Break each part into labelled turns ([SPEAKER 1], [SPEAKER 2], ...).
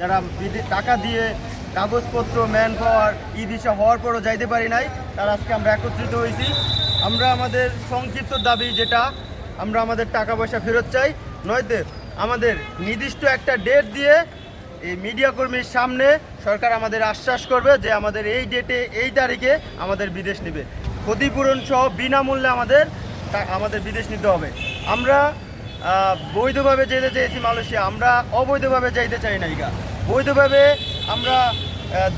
[SPEAKER 1] যারা টাকা দিয়ে কাগজপত্র ম্যান পাওয়ার ই দিশা হওয়ার পরও যাইতে পারি নাই, তারা আজকে আমরা একত্রিত হয়েছি। আমরা আমাদের সংক্ষিপ্ত দাবি যেটা, আমরা আমাদের টাকা পয়সা ফেরত চাই। নয়তো আমাদের নির্দিষ্ট একটা ডেট দিয়ে এই মিডিয়া কর্মীর সামনে সরকার আমাদের আশ্বাস করবে যে আমাদের এই ডেটে এই তারিখে আমাদের বিদেশ নেবে। ক্ষতিপূরণ সহ বিনামূল্যে আমাদের আমাদের বিদেশ নিতে হবে। আমরা বৈধভাবে যেতে চেয়েছি মালয়েশিয়া, আমরা অবৈধভাবে যাইতে চাই না ইগা বৈধভাবে আমরা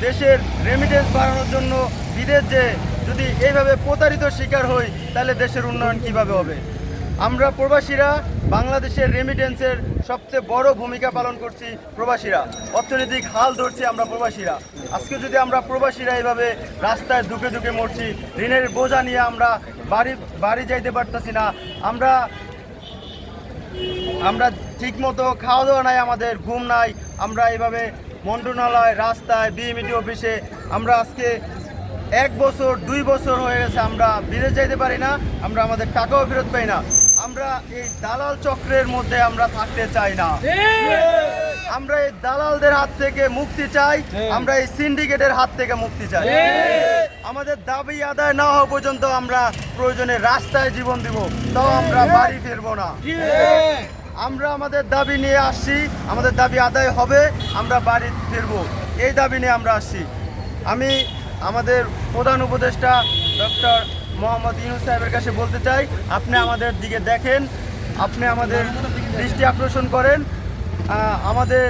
[SPEAKER 1] দেশের রেমিটেন্স বাড়ানোর জন্য বিদেশ যে যদি এইভাবে প্রতারিত শিকার হই, তাহলে দেশের উন্নয়ন কীভাবে হবে? আমরা প্রবাসীরা বাংলাদেশের রেমিটেন্সের সবচেয়ে বড় ভূমিকা পালন করছি প্রবাসীরা। অর্থনৈতিক হাল ধরছি আমরা প্রবাসীরা। আজকে যদি আমরা প্রবাসীরা এইভাবে রাস্তায় দুকে দুকে মরছি, ঋণের বোঝা নিয়ে আমরা বাড়ি বাড়ি যাইতে পারতেছি না। আমরা আমরা ঠিকমতো খাওয়া দাওয়া নাই আমাদের ঘুম নাই আমরা এইভাবে মন্ত্রণালয় রাস্তায় বিএমইটি অফিসে আমরা আজকে এক বছর দুই বছর হয়ে গেছে আমরা বিদেশ যাইতে পারি না আমরা আমাদের টাকাও ফেরত পাই না। আমরা এই দালাল চক্রের মধ্যে আমরা থাকতে চাই না। আমরা এই দালালদের হাত থেকে মুক্তি চাই আমরা এই সিন্ডিকেটের হাত থেকে মুক্তি চাই। আমাদের দাবি আদায় না হওয়া পর্যন্ত আমরা প্রয়োজনে রাস্তায় জীবন দিব। তাও আমরা বাড়ি ফিরবো না। আমরা আমাদের দাবি নিয়ে আসছি, আমাদের দাবি আদায় হবে, আমরা বাড়ি ফিরবো। এই দাবি নিয়ে আমরা আসছি। আমি আমাদের প্রধান উপদেষ্টা ডক্টর মোহাম্মদ ইউনুস সাহেবের কাছে বলতে চাই, আপনি আমাদের দিকে দেখেন, আপনি আমাদের দৃষ্টি আকর্ষণ করেন আমাদের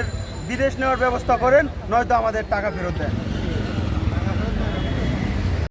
[SPEAKER 1] বিদেশ নেওয়ার ব্যবস্থা করেন, নয়তো আমাদের টাকা ফেরত দেন।